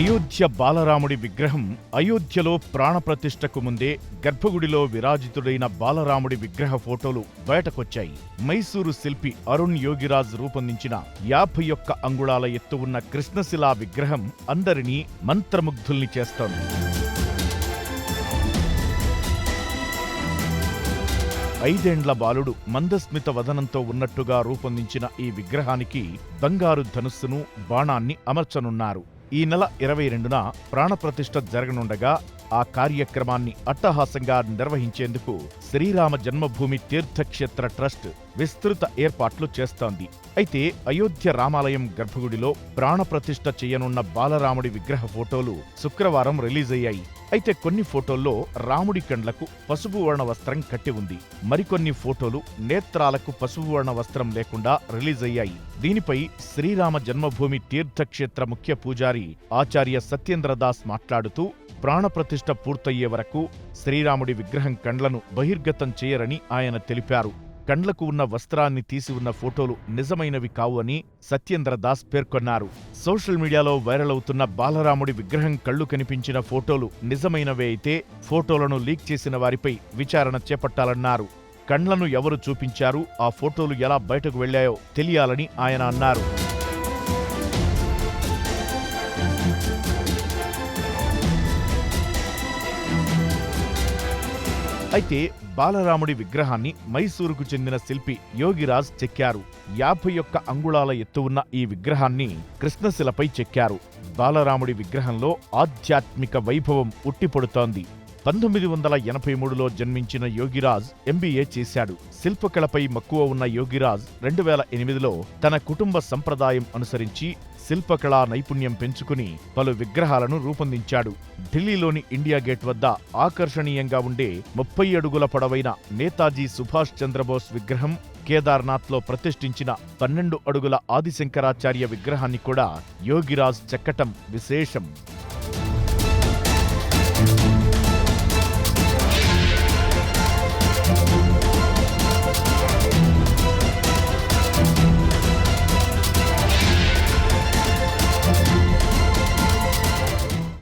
అయోధ్య బాలరాముడి విగ్రహం అయోధ్యలో ప్రాణప్రతిష్ఠకు ముందే గర్భగుడిలో విరాజితుడైన బాలరాముడి విగ్రహ ఫోటోలు బయటకొచ్చాయి. మైసూరు శిల్పి అరుణ్ యోగిరాజ్ రూపొందించిన యాభై ఒక్క అంగుళాల ఎత్తు ఉన్న కృష్ణశిలా విగ్రహం అందరినీ మంత్రముగ్ధుల్ని చేస్తోంది. ఐదేండ్ల బాలుడు మందస్మిత వదనంతో ఉన్నట్టుగా రూపొందించిన ఈ విగ్రహానికి బంగారు ధనుస్సును బాణాన్ని అమర్చనున్నారు. ఈ నెల ఇరవై రెండున ప్రాణప్రతిష్ఠ జరగనుండగా ఆ కార్యక్రమాన్ని అట్టహాసంగా నిర్వహించేందుకు శ్రీరామ జన్మభూమి తీర్థక్షేత్ర ట్రస్ట్ విస్తృత ఏర్పాట్లు చేస్తోంది. అయితే అయోధ్య రామాలయం గర్భగుడిలో ప్రాణప్రతిష్ఠ చేయనున్న బాలరాముడి విగ్రహ ఫోటోలు శుక్రవారం రిలీజ్ అయ్యాయి అయితే కొన్ని ఫోటోల్లో రాముడి కండ్లకు పసుపు వర్ణ వస్త్రం కట్టి ఉంది. మరికొన్ని ఫోటోలు నేత్రాలకు పసుపు వర్ణ వస్త్రం లేకుండా రిలీజ్ అయ్యాయి దీనిపై శ్రీరామ జన్మభూమి తీర్థక్షేత్ర ముఖ్య పూజారి ఆచార్య సత్యేంద్రదాస్ మాట్లాడుతూ ప్రాణప్రతిష్ఠ పూర్తయ్యే వరకు శ్రీరాముడి విగ్రహం కండ్లను బహిర్గతం చేయరని ఆయన తెలిపారు. కండ్లకు ఉన్న వస్త్రాన్ని తీసి ఉన్న ఫోటోలు నిజమైనవి కావు అని సత్యేంద్ర దాస్ పేర్కొన్నారు. సోషల్ మీడియాలో వైరల్ అవుతున్న బాలరాముడి విగ్రహం కళ్ళు కనిపించిన ఫోటోలు నిజమైనవే అయితే ఫోటోలను లీక్ చేసిన వారిపై విచారణ చేపట్టాలన్నారు. కండ్లను ఎవరు చూపించారు? ఆ ఫోటోలు ఎలా బయటకు వెళ్ళాయో తెలియాలని ఆయన అన్నారు. అయితే బాలరాముడి విగ్రహాన్ని మైసూరుకు చెందిన శిల్పి యోగిరాజ్ చెక్కారు. యాభై ఒక్క అంగుళాల ఎత్తు ఉన్న ఈ విగ్రహాన్ని కృష్ణశిలపై చెక్కారు. బాలరాముడి విగ్రహంలో ఆధ్యాత్మిక వైభవం ఉట్టిపడుతోంది. పంతొమ్మిది వందల ఎనభై మూడులో జన్మించిన యోగిరాజ్ ఎంబీఏ చేశాడు. శిల్పకళపై మక్కువ ఉన్న యోగిరాజ్ రెండు వేల ఎనిమిదిలో తన కుటుంబ సంప్రదాయం అనుసరించి శిల్పకళా నైపుణ్యం పెంచుకుని పలు విగ్రహాలను రూపొందించాడు. ఢిల్లీలోని ఇండియా గేట్ వద్ద ఆకర్షణీయంగా ఉండే ముప్పై అడుగుల పొడవైన నేతాజీ సుభాష్ చంద్రబోస్ విగ్రహం కేదార్నాథ్లో ప్రతిష్ఠించిన పన్నెండు అడుగుల ఆదిశంకరాచార్య విగ్రహాన్ని కూడా యోగిరాజ్ చెక్కటం విశేషం.